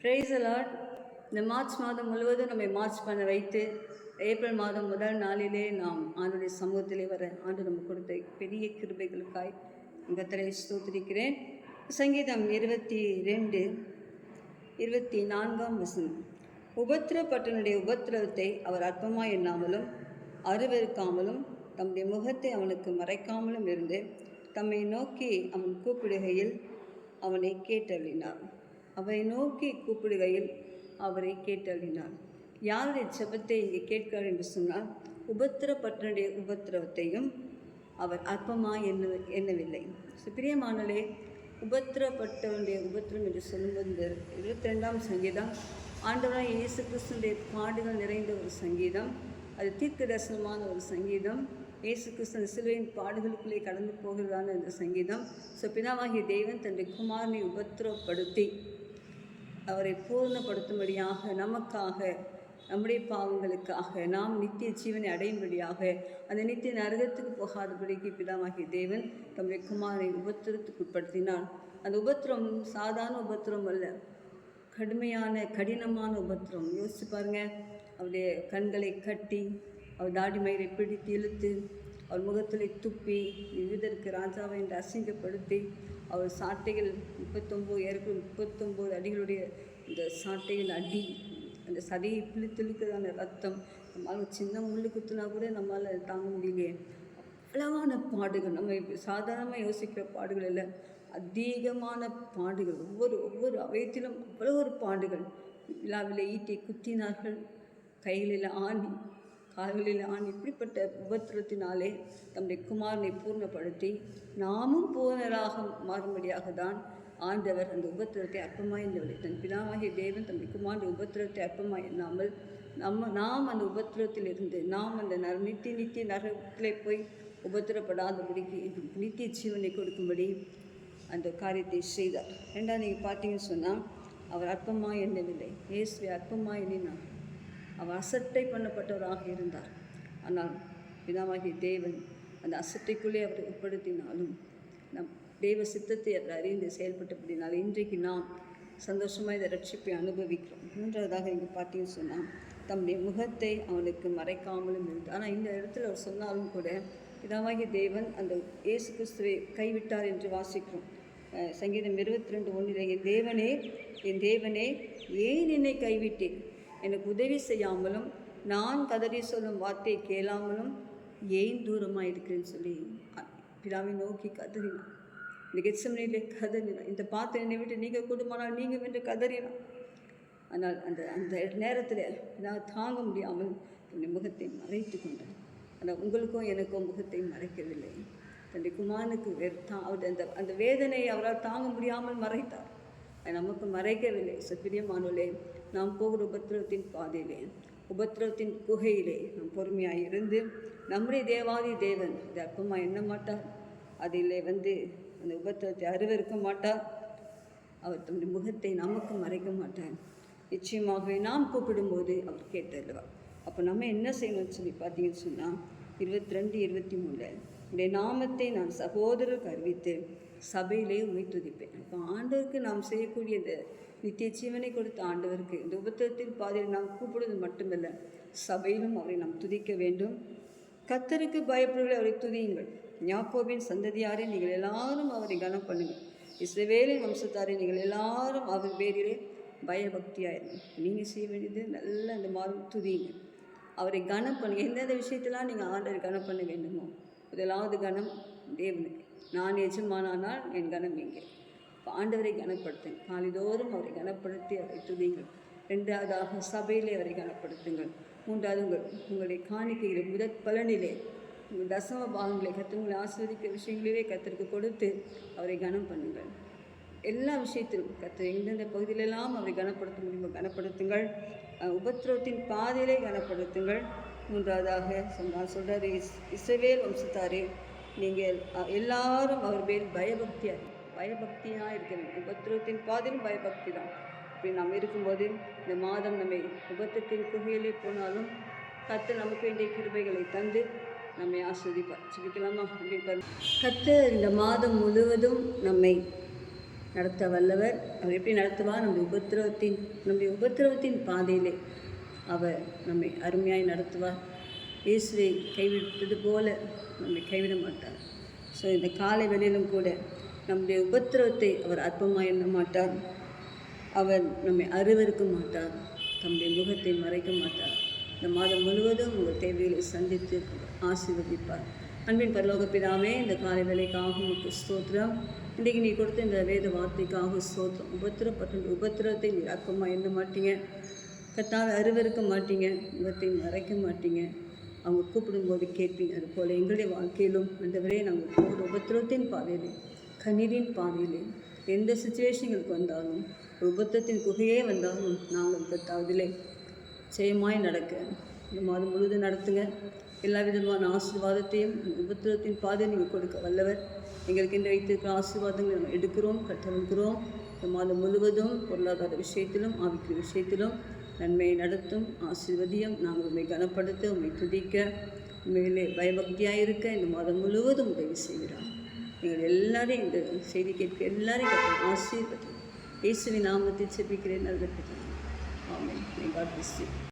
Price allot இந்த March மாதம் முழுவதும் நம்மை மார்ச் பண்ண வைத்து ஏப்ரல் மாதம் முதல் நாளிலே நாம் ஆண்டுடைய சமூகத்திலே வர ஆண்டு நமக்கு கொடுத்த பெரிய கிருபைகளுக்காய் கத்தரை ஸ்தோத்திரிக்கிறேன். சங்கீதம் இருபத்தி ரெண்டு இருபத்தி நான்காம் வசனம். உபத்திரப்பட்டனுடைய உபத்திரவத்தை அவர் அற்பமாக எண்ணாமலும் அருவருக்காமலும் தம்முடைய முகத்தை அவனுக்கு மறைக்காமலும் இருந்து தம்மை நோக்கி அவன் கூப்பிடுகையில் அவனை கேட்டள்ளினார் அவரை நோக்கி கூப்பிடுகையில் அவரை கேட்டள்ளினார் யாருடைய இச்சபத்தை இங்கே கேட்கிறார்? என்று சொன்னால் உபத்திரப்பட்டனுடைய உபத்திரவத்தையும் அவர் அற்பமாக எண்ண எண்ணவில்லை. ஸோ பிரியமானலே உபத்திரப்பட்டவனுடைய உபத்திரம் என்று சொல்லும்போது இந்த இருபத்தி ரெண்டாம் சங்கீதம் ஆண்டவராக இயேசு கிறிஸ்துடைய பாடுகள் நிறைந்த ஒரு சங்கீதம் அது தீர்க்க தரிசனமான ஒரு சங்கீதம். இயேசு கிருஷ்ணன் சிலுவையின் பாடுகளுக்குள்ளே கடந்து போகிறதான இந்த சங்கீதம். ஸோ பிதாவாகிய தேவன் தன்னுடைய குமாரனை உபத்திரப்படுத்தி அவரை பூர்ணப்படுத்தும்படியாக நமக்காக நம்முடைய பாவங்களுக்காக நாம் நித்திய ஜீவனை அடையும்படியாக அந்த நித்திய நரகத்துக்கு போகாதபடிக்கு பிதாமாகிய தேவன் தம்முடைய குமாரை உபத்திரத்துக்கு உட்படுத்தினான் அந்த உபத்திரம் சாதாரண உபத்திரம் அல்ல. கடுமையான கடினமான உபத்திரம். யோசிச்சு பாருங்கள் அவருடைய கண்களை கட்டி அவர் தாடி மயிரை பிடித்து இழுத்து அவர் முகத்தில் துப்பி விவிதற்கு ராஜாவை என்று அசிங்கப்படுத்தி அவர் சாட்டைகள் முப்பத்தொம்போது ஏற்கும் முப்பத்தொம்போது அடிகளுடைய இந்த சாட்டைகள் அடி அந்த சதையை பிழித்தெழுக்கிறதான ரத்தம் நம்மளால் சின்ன முள்ளு குத்துனா கூட நம்மளால் தாங்க முடியலையே. அவ்வளவான பாடுகள் நம்ம சாதாரணமாக யோசிக்கிற பாடுகள் இல்லை அதிகமான பாடுகள் ஒவ்வொரு ஒவ்வொரு அவயத்திலும் அவ்வளோ ஒரு பாடுகள். விழாவில் ஈட்டை குத்தினார்கள் கைகளில் ஆணி கால்களில் ஆண் இப்படிப்பட்ட உபத்திரத்தினாலே தம்முடைய குமாரனை பூர்ணப்படுத்தி நாமும் பூர்ணராக மாறும்படியாக தான் ஆண்டவர் அந்த உபத்திரத்தை அற்பமாய் இருந்தவில்லை தன் பிதாவாகிய தேவன் தம்முடைய குமாரனுடைய உபத்திரத்தை அற்பமாய் இல்லாமல் நம்ம நாம் அந்த உபத்திரத்தில் இருந்து நாம் அந்த நர நித்திய நித்திய நரகத்திலே போய் உபத்திரப்படாதபடிக்கு நித்திய ஜீவனை கொடுக்கும்படி அந்த காரியத்தை செய்தார். ரெண்டாவது நீங்கள் பார்த்தீங்கன்னு சொன்னால் அவர் அற்பமாக எண்ணவில்லை. இயேசுவை அற்பமாக எண்ணினார். அவர் அசட்டை பண்ணப்பட்டவராக இருந்தார். ஆனால் பிதாவாகிய தேவன் அந்த அசட்டைக்குள்ளே அவரை உட்படுத்தினாலும் நம் தேவ சித்தத்தை அவர் அறிந்து செயல்பட்டபடினால் இன்றைக்கு நாம் சந்தோஷமாக இதை ரட்சிப்பை அனுபவிக்கிறோம். மூன்றாவதாக இங்கே பார்த்தீங்கன்னு சொன்னால் தம்முடைய முகத்தை அவனுக்கு மறைக்காமலும் இருந்து ஆனால் இந்த இடத்துல அவர் சொன்னாலும் கூட பிதாவாகிய தேவன் அந்த இயேசு கிறிஸ்துவை கைவிட்டார் என்று வாசிக்கிறோம். சங்கீதம் இருபத்தி ரெண்டு ஒன்றில் என் தேவனே என் தேவனே ஏன் என்னை கைவிட்டேன் எனக்கு உதவி செய்யாமலும் நான் கதறி சொல்லும் வார்த்தையை கேளாமலும் ஏன் தூரமாக இருக்கிறேன்னு சொல்லி பிதாவை நோக்கி கதறினான். இந்த கெட்சமனிலே கதறினான். இந்த பாத்திரம் என்னை விட்டு நீங்கள் கூடுமானால் நீங்கள் வென்று கதறினான். ஆனால் அந்த அந்த நேரத்தில் நான் தாங்க முடியாமல் தன்னுடைய முகத்தை மறைத்து கொண்டேன். ஆனால் உங்களுக்கும் எனக்கும் முகத்தை மறைக்கவில்லை. தன்னுடைய குமாரனுக்கு வெறுத்தான் அவர் அந்த அந்த வேதனையை அவரால் தாங்க முடியாமல் மறைத்தார். நமக்கு மறைக்கவில்லை. சத்திரியமானோலே நாம் போகிற உபத்திரவத்தின் பாதையிலே உபத்திரவத்தின் குகையிலே நாம் பொறுமையாக இருந்து நம்முடைய தேவாதி தேவன் இது அற்பமாக எண்ண மாட்டார். அதிலே வந்து அந்த உபத்திரத்தை அருவருக்க மாட்டார். அவர் தம்முடைய முகத்தை நமக்கு மறைக்க மாட்டார். நிச்சயமாகவே நாம் கூப்பிடும்போது அவர் கேட்டல்லவா அப்போ நம்ம என்ன செய்யணும்னு சொல்லி பார்த்தீங்கன்னு சொன்னால் இருபத்தி ரெண்டு இருபத்தி மூணில் உடைய நாமத்தை நான் சகோதரருக்கு அறிவித்து சபையிலே உமை துதிப்பேன். அப்போ ஆண்டவருக்கு நாம் செய்யக்கூடிய இந்த நித்திய ஜீவனை கொடுத்த ஆண்டவருக்கு இந்த உபத்திரத்தின் பாதையில் நாம் கூப்பிடுவது மட்டுமல்ல சபையிலும் அவரை நாம் துதிக்க வேண்டும். கத்தருக்கு பயப்படுகிற அவரை துதியுங்கள். யாக்கோபின் சந்ததியாரே நீங்கள் எல்லாரும் அவரை கனம் பண்ணுங்கள். இஸ்ரவேலின் வம்சத்தாரே நீங்கள் எல்லாரும் அவர் பேரிலே பயபக்தியாயிருங்க நீங்கள் செய்ய வேண்டியது நல்ல அந்த மாதம் துதியுங்க அவரை கனம் பண்ணுங்கள் எந்தெந்த விஷயத்தெல்லாம் நீங்கள் ஆண்டரை கனம் பண்ண வேண்டுமோ முதலாவது கனம் தேவனுக்கு. நான் எஜமானானால் என் கனம் எங்கே? ஆண்டவரை கனப்படுத்துங்கள் காலைதோறும் அவரை கனப்படுத்தி அவரை துதியுங்கள். ரெண்டாவதாக சபையிலே அவரை கனப்படுத்துங்கள். மூன்றாவது உங்கள் உங்களுடைய காணிக்கையிலே முதற் பலனிலே உங்கள் தசம பாகங்களை கற்று உங்களை ஆஸ்வதிக்க விஷயங்களிலே கத்திற்கு கொடுத்து அவரை கனம் பண்ணுங்கள். எல்லா விஷயத்திலும் கத்து எந்தெந்த பகுதியிலெல்லாம் அவரை கனப்படுத்த முடியுமோ கனப்படுத்துங்கள். உபத்திரவத்தின் பாதையிலே கனப்படுத்துங்கள். மூன்றாவதாக சொன்னால் சொல்கிறார் இஸ்ரவேல் வம்சத்தாரே நீங்கள் எல்லாரும் அவர் மேல் பயபக்தியாக பயபக்தியாக இருக்கணும் உபத்திரத்தின் பாதிலும் பயபக்தி தான் இப்படி நாம் இருக்கும்போது இந்த மாதம் நம்மை உபத்திரத்தின் குகையிலே போனாலும் கத்து நமக்கு வேண்டிய கிருபைகளை தந்து நம்மை ஆஸ்வதிப்பார். சிரிக்கலாமா அப்படின்னு கத்து இந்த மாதம் முழுவதும் நம்மை நடத்த வல்லவர். அவர் எப்படி நடத்துவார் நம்முடைய உபத்திரவத்தின் நம்முடைய உபத்திரவத்தின் பாதையிலே அவர் நம்மை அருமையாய் நடத்துவார் இயேசுவை கைவிட்டது போல நம்மை கைவிட மாட்டார். ஸோ இந்த காலை வேளையிலும் கூட நம்முடைய உபத்திரவத்தை அவர் அற்பமாக எண்ண மாட்டார். அவர் நம்மை அருவருக்க மாட்டார். தம்முடைய முகத்தை மறைக்க மாட்டார். இந்த மாதம் முழுவதும் உங்கள் தேவைகளை சந்தித்து ஆசீர்வதிப்பார். அன்பின் பரலோக பிதாவே இந்த காலை வேலைக்காக உங்களுக்கு ஸ்தோத்திரம். இன்றைக்கு நீ கொடுத்த இந்த வேத வார்த்தைக்காக ஸ்தோத்திரம். உபத்திரப்பட்ட உபத்திரத்தை நீ அற்பமாக எண்ண மாட்டீங்க. கத்தாவை அருவருக்க மாட்டீங்க. முகத்தை மறைக்க மாட்டீங்க. அவங்க கூப்பிடும்போது கேட்பீங்க. அது போல் எங்களுடைய வாழ்க்கையிலும் ஆண்டவரே நாங்கள் ஒவ்வொரு உபத்திரத்தின் பாதையிலே கண்ணீரின் பாதையிலே எந்த சுச்சுவேஷனுக்கு வந்தாலும் விபத்தத்தின் குகையே வந்தாலும் நாங்கள் கத்தாவதிலே ஜெயமாய் நடக்க இந்த மாதம் முழுவதும் நடத்துங்க. எல்லா விதமான ஆசீர்வாதத்தையும் அந்த பாதையை நீங்கள் கொடுக்க வல்லவர். எங்களுக்கு இந்த வைத்திருக்கிற ஆசீர்வாதங்களை நம்ம எடுக்கிறோம் கற்றுக்கிறோம் இந்த மாதம் முழுவதும் பொருளாதார விஷயத்திலும் ஆவிக்கிற விஷயத்திலும் நன்மையை நடத்தும் ஆசீர்வதியம் நாங்கள் உண்மை கனப்படுத்த உண்மை துதிக்க உண்மையிலே பயபக்தியாக இருக்க இந்த மாதம் முழுவதும் உதவி செய்கிறார் நீங்கள் எல்லாரையும் இந்த செய்தி கேட்க எல்லாரையும் கர்த்தர் ஆசீர்வதி இயேசுவின் நாமத்தில் செபிக்கிறேன் நல்ல ஆமென். May God.